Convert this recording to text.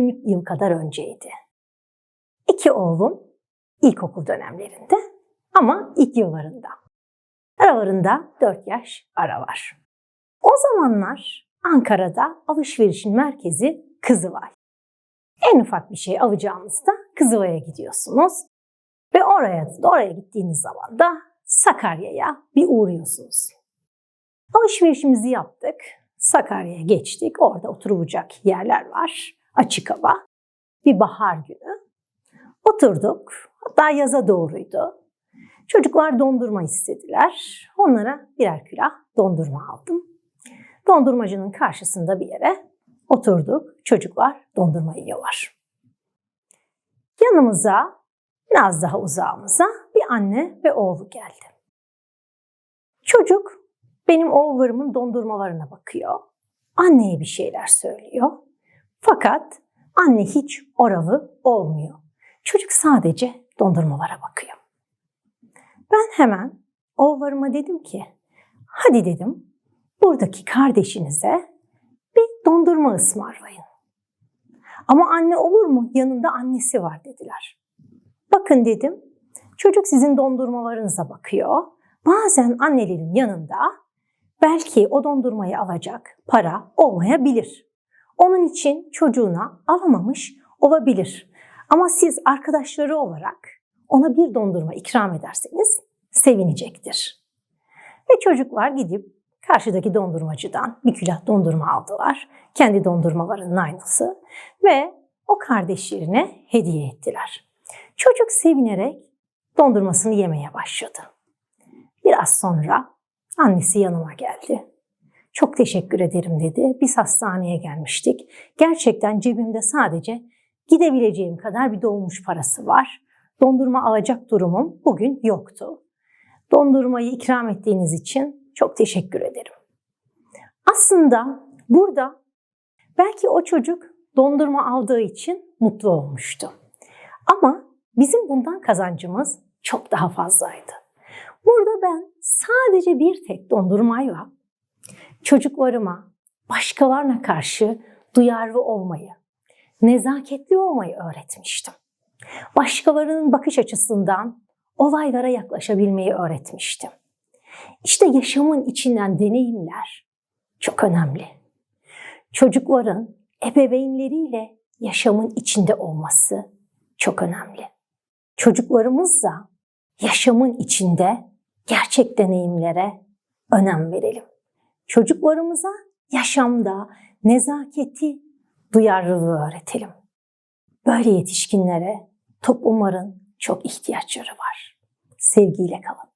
20 yıl kadar önceydi. İki oğlum ilkokul dönemlerinde ama ilk yıllarında. Aralarında 4 yaş ara var. O zamanlar Ankara'da alışverişin merkezi Kızılay. En ufak bir şey alacağınızda Kızılay'a gidiyorsunuz. Ve oraya, oraya gittiğiniz zaman da Sakarya'ya bir uğruyorsunuz. Alışverişimizi yaptık. Sakarya'ya geçtik. Orada oturulacak yerler var. Açık hava. Bir bahar günü. Oturduk. Hatta yaza doğruydu. Çocuklar dondurma istediler. Onlara birer külah dondurma aldım. Dondurmacının karşısında bir yere oturduk. Çocuklar dondurma yiyorlar. Yanımıza biraz daha uzağımıza bir anne ve oğlu geldi. Çocuk benim oğullarımın dondurmalarına bakıyor. Anneye bir şeyler söylüyor. Fakat anne hiç oralı olmuyor. Çocuk sadece dondurmalara bakıyor. Ben hemen oğullarıma dedim ki, hadi dedim buradaki kardeşinize bir dondurma ısmarlayın. Ama anne olur mu? Yanında annesi var dediler. Bakın dedim, çocuk sizin dondurmalarınıza bakıyor. Bazen annelerin yanında belki o dondurmayı alacak para olmayabilir. Onun için çocuğuna alamamış olabilir. Ama siz arkadaşları olarak ona bir dondurma ikram ederseniz sevinecektir. Ve çocuklar gidip karşıdaki dondurmacıdan bir külah dondurma aldılar. Kendi dondurmalarının aynısı. Ve o kardeşlerine hediye ettiler. Çocuk sevinerek dondurmasını yemeye başladı. Biraz sonra annesi yanıma geldi. Çok teşekkür ederim dedi. Biz hastaneye gelmiştik. Gerçekten cebimde sadece gidebileceğim kadar bir doğmuş parası var. Dondurma alacak durumum bugün yoktu. Dondurmayı ikram ettiğiniz için çok teşekkür ederim. Aslında burada belki o çocuk dondurma aldığı için mutlu olmuştu. Ama bizim bundan kazancımız çok daha fazlaydı. Burada ben sadece bir tek dondurmayla çocuklarıma başkalarına karşı duyarlı olmayı, nezaketli olmayı öğretmiştim. Başkalarının bakış açısından olaylara yaklaşabilmeyi öğretmiştim. İşte yaşamın içinden deneyimler çok önemli. Çocukların ebeveynleriyle yaşamın içinde olması çok önemli. Çocuklarımız da yaşamın içinde gerçek deneyimlere önem verelim. Çocuklarımıza yaşamda nezaketi, duyarlılığı öğretelim. Böyle yetişkinlere toplumların çok ihtiyaçları var. Sevgiyle kalın.